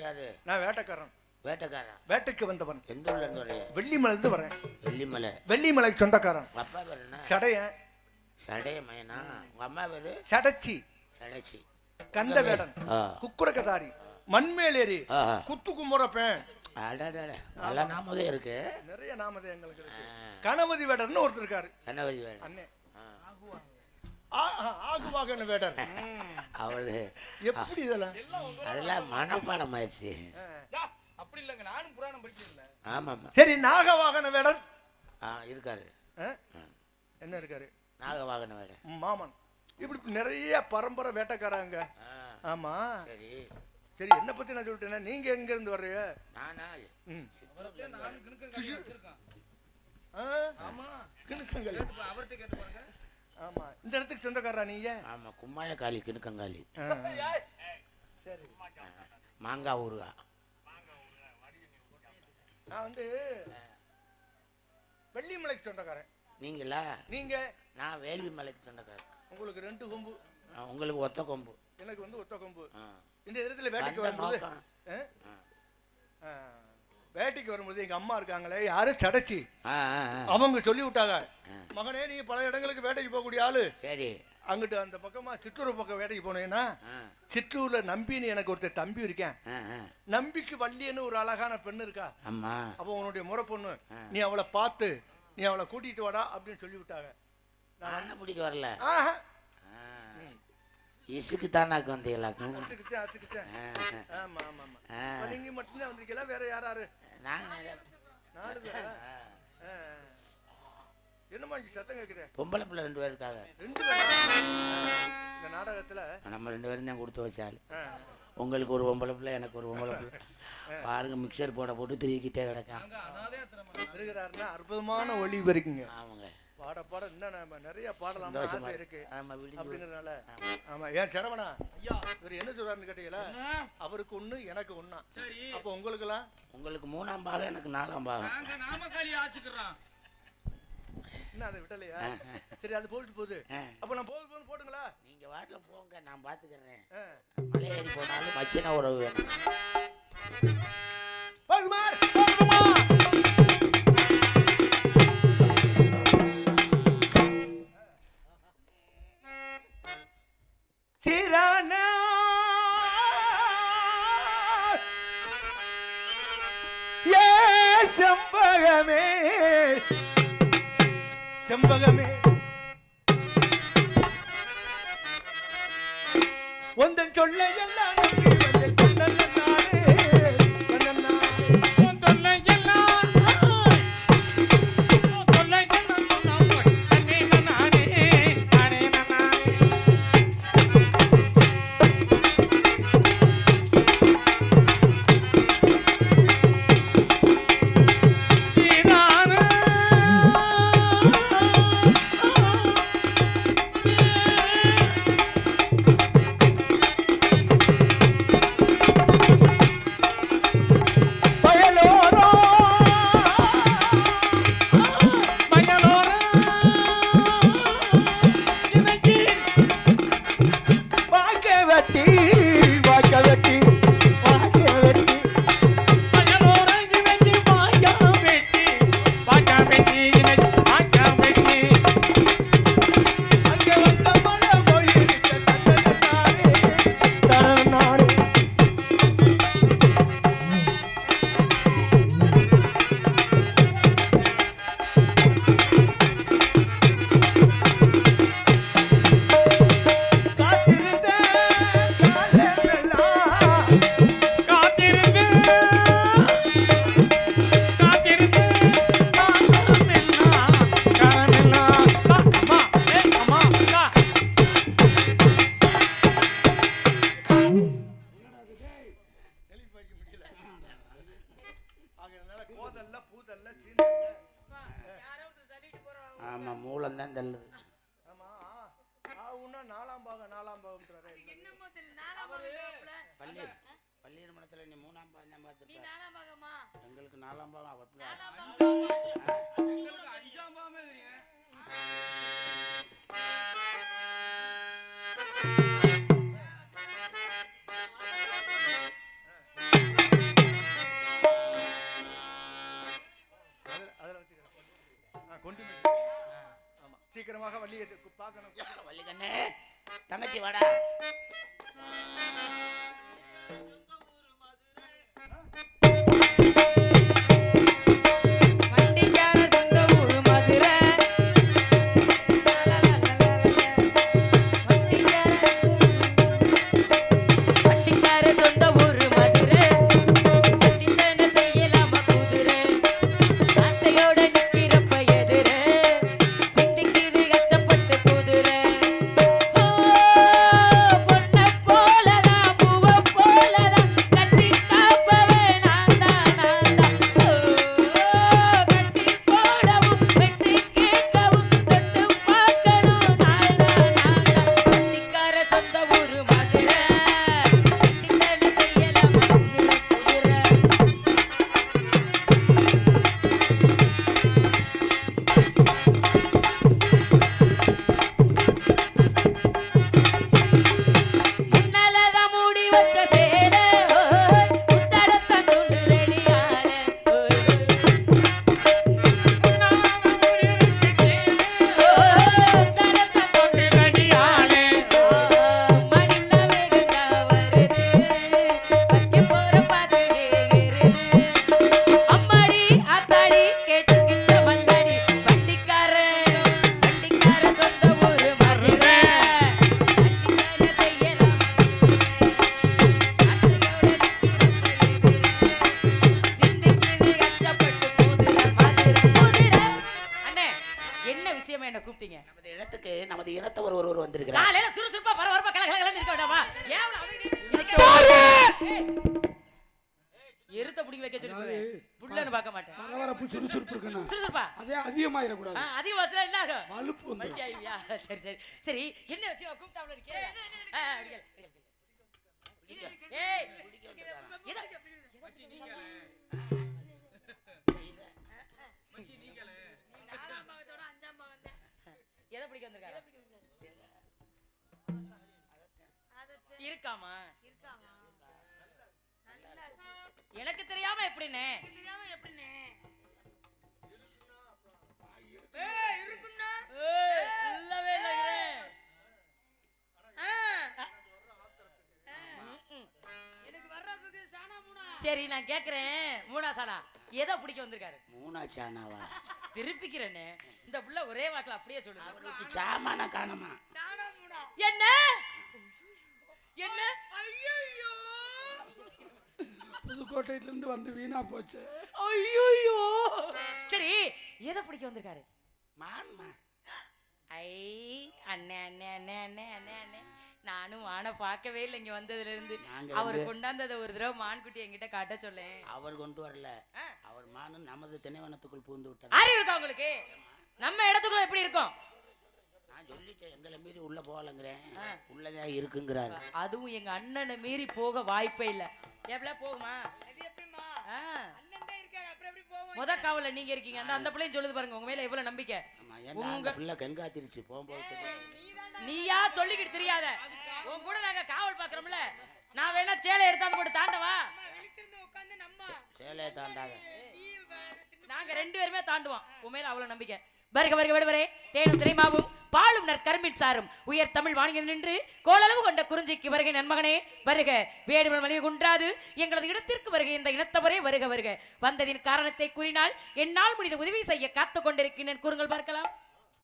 யாரு? நான் வேட்டைக்காரன். வேட்டைக்காரன் வேட்டைக்கு வந்தவன். எந்த ஊர்ல இருந்து வரைய வெள்ளிமலைந்து வரேன். வெள்ளிமலை. வெள்ளிமலைக்கு சொந்தக்காரன். உங்க அப்பா பேர் என்ன? சடையன் சடைய மயனா? உங்க அம்மா பேரு? சடச்சி. சடைச்சி. கந்தவேடன் ஆ. குக்குடக்கதாரி. மண்மேலேறி. ஆ. குத்து குமுறப்பேன் நல்ல நாமதே இருக்கு. நிறைய நாமதேயங்களுக்கு இருக்கு. ஆ. கணபதி வேடர்னு ஒருத்தர் இருக்காரு. கணபதி வேணும் அண்ணே. ஆ. ஆ- ஆ, ஆகுவாகன வேடர்? அவரு எப்படி இதெல்லாம்? அதெல்லாம் மனப்பாடம் ஆயிடுச்சு அப்படி இல்லைங்க நானும் புராணம் படிச்சிருந்தேன். ஆமாம்மா. சரி நாகவாகன வேடர்? ஆ இருக்காரு. ஆ? என்ன இருக்காரு? நாகவாகன வேட ம், மாமன். இப்படி நிறைய பரம்பரை வேட்டைக்காரங்க. ஆ. ஆமா. சரி. சரி என்ன பத்தி நான் சொல்லிட்டேன்னா நீங்க எங்க இருந்து வர்றீங்க? நானா? ம். நானும் கிணக்கங்காலி வச்சிருக்கேன். ஆ? ஆமா. கிணுக்கங்கள். கேட்டு பா- அவர்ட்ட கேட்டு பாருங்க. ஆமா. இந்த இடத்துக்கு சொந்தக்காரரா நீங்க? ஆமா கும்மாய காளி கிணுக்கங்காளி. சரி. மாங்காய் ஊறுகாய் நான் வந்து வெள்ளிமலைக்கு சொந்தக்காரன். நீங்களா? நீங்க? நான் வேள்வி மலைக்கு சொந்தக்காரர் உங்களுக்கு ரெண்டு கொம்பு. உங்களுக்கு ஒத்த கொம்பு. எனக்கு வந்து ஒத்த கொம்பு. இந்த இடத்துல வேட்டைக்கு வரும்போது. வேட்டைக்கு வரும்போது எங்க அம்மா இருக்காங்களே யாரும் சடைச்சி. அவங்க சொல்லி விட்டாங்க. மகனே நீ பல இடங்களுக்கு வேட்டைக்கு போகக்கூடிய ஆளு. சரி. அங்கிட்டு அந்த பக்கமா சிற்றூர் பக்கம் வேட்டைக்கு போனேன்னா சிற்றூர்ல நம்பின்னு எனக்கு ஒருத்தர் தம்பி இருக்கேன். நம்பிக்கு வள்ளின்னு ஒரு அழகான பெண்ணு இருக்கா? அப்போ உன்னுடைய முறை பொண்ணு. நீ அவளை பார்த்து நீ அவளை கூட்டிட்டு வாடா அப்படின்னு சொல்லி விட்டாங்க. நான் பிடிக்க வரல. இசுக்கு தானாக்கு வந்தீங்களாக்கும் அசுக்கிட்டேன் அசுக்கிட்டேன் ஆ, ஆமா ஆமா ஆமா. ஆ. நீங்க மட்டும்தான் வந்திருக்கீங்களா? வேற யார் யாரு நாங்க நாலு பேரா. என்னம்மா இங்க சத்தம் கேக்குது? பொம்பளை பிள்ளை ரெண்டு பேர் இருக்காங்க. ரெண்டு பேரா? இந்த நாடகத்துல? நம்ம ரெண்டு பேரும் தான் கொடுத்து வச்சாள். உங்களுக்கு ஒரு பொம்பளை பிள்ளை எனக்கு ஒரு பொம்பளை பிள்ளை. பாருங்க மிக்சர் போட போட்டு திருக்கிட்டே கிடக்கான். இருக்கிறாருன்னா அற்புதமான ஒளி இருக்குங்க ஆமாங்க. பாட பாட இன்னும் நம்ம நிறைய பாடலாம் ஆசை இருக்கு. அப்படிங்கறதுனால. ஆமா. ஏன் சரவணா? ஐயா. இவர் என்ன சொல்றாருன்னு கேட்டீங்களா? அவருக்கு ஒண்ணு எனக்கு ஒண்ணா. சரி. அப்ப உங்களுக்கெல்லாம்? உங்களுக்கு மூணாம் பாகம் எனக்கு நாலாம் பாகம். நாங்க நாமக்காலி ஆச்சுக்கிறோம். என்ன அதை விடலையா? சரி அது போயிட்டு போகுது. அப்ப நான் போகுது போது போட்டுங்களா? நீங்க வாட்டில் போங்க நான் பாத்துக்கிறேன். ஆ. மலை ஏறி போனாலும் மச்சின உறவு வேணும். போகுமார், போகுமார். செம்பகமே. ஒன்றன் சொல்ல எல்லாம் ती பூதல்ல சீந்தல்ல ஆமா மூலம் தான் தள்ளுது. ஆமா ஆவுன்னா நாலாம் பாகம் நாலாம் பாகம்ன்றாரு. என்னமோ தெரியல நாலாம் பாகம் இருக்காப்புல. பள்ளி பள்ளி நிறுவனத்துல நீ மூணாம் பாகம் தான் நீ பார்த்துருப்ப. நாலாம் பாகமா? எங்களுக்கு நாலாம் பாகம் அவத்துல நாலாம் பாகம் அஞ்சாம் எதுக்கு பார்க்கணும். கண்ணு தங்கச்சி வாடா. விஷயமா என்ன கூப்பிட்டீங்க நமது இடத்துக்கு நமது இனத்தவர் ஒருவர் வந்திருக்கிறார் காலையில சுறுசுறுப்பா பரபரப்பா கல கல கலன்னு இருக்க வேண்டாமா ஏன் அவ்வளவு அமைதி? இதுக்கே- ஏய், எருத்த பிடிக்க வைக்க சொல்லி புள்ளன்னு பார்க்க மாட்டேன் பரபரப்பு சுறுசுறுப்பு இருக்கணும் சுறுசுறுப்பா அதே அதிகமாயிடக்கூடாது ஆ, அதிக வச்சுனா என்ன ஆகும் வலுப்பு? சரி சரி சரி விஷயம் கூப்பிட்டாப்ல இருக்கே எதை- பிடிக்க வந்திருக்காரு? இருக்காமா? எனக்கு தெரியாம எப்படின்னு? இல்லவே இல்லைங்கிறே. ம்ம். சரி நான் கேக்குறேன். மூணா சானா எதை பிடிக்க வந்திருக்காரு? மூணா சானாவா திருப்பிக்கிறேன்னு இந்த புள்ள ஒரே வாக்குல அப்படியே சொல்லுது. அவருக்கு சாமான காணமா? என்ன? என்ன? புதுக்கோட்டையிலிருந்து வந்து வீணா போச்சு. ஐயோ சரி எதை பிடிக்க வந்திருக்காரு? மான்மா. ஐ அண்ணே அண்ணே அண்ணே அண்ணே அண்ணே அண்ணே. நானும் வானை பார்க்கவே இல்லை இங்க வந்ததுல இருந்து அவர் கொண்டாந்ததை ஒரு தடவை மான்குட்டி என்கிட்ட காட்ட சொல்லேன். அவர் கொண்டு வரல. அவர் மானு நமது திணைவனத்துக்குள் பூந்து விட்டார் அறிவு இருக்கா உங்களுக்கு? நம்ம இடத்துக்குள்ள எப்படி இருக்கும்? நான் சொல்லிட்டேன் எங்களை மீறி உள்ள போகலங்கிறேன். ஆ. உள்ளதான் இருக்குங்கிறாரு. அதுவும் எங்க அண்ணனை மீறி போக வாய்ப்பே இல்ல. எவ்வளவு போகுமா. முத காவல நீங்க இருக்கீங்க. அந்த அந்த பிள்ளையும் சொல்லுது பாருங்க உங்க மேல எவ்வளவு நம்பிக்கை. அந்த பிள்ளை கெங்காத்திருச்சு போகும்போது. நீயா சொல்லிக்கிட்டு தெரியாத? உன் கூட நாங்க காவல் பாக்குறோம்ல. நான் வேணா சேலை எடுத்தாந்து போட்டு தாண்டவா? சேலையை தாண்டாத. நாங்க ரெண்டு பேருமே தாண்டுவோம். உன் மேல அவ்வளவு நம்பிக்கை. வருக வருக விடுவரே தேனும் திரைமாவும் பாலும் நற்கரும்பின் சாரும். உயர் தமிழ் வாணியம் நின்று கோளளவு கொண்ட குறிஞ்சிக்கு வருகை நன்மகனே. வருக வேடுமல் மலிவு குன்றாது. எங்களது இடத்திற்கு வருகை இந்த இனத்தவரே. வருக வருக. வந்ததின் காரணத்தை கூறினால் என்னால் முடிந்த உதவி செய்ய காத்துக் கொண்டிருக்கிறேன். கூறுங்கள் பார்க்கலாம்.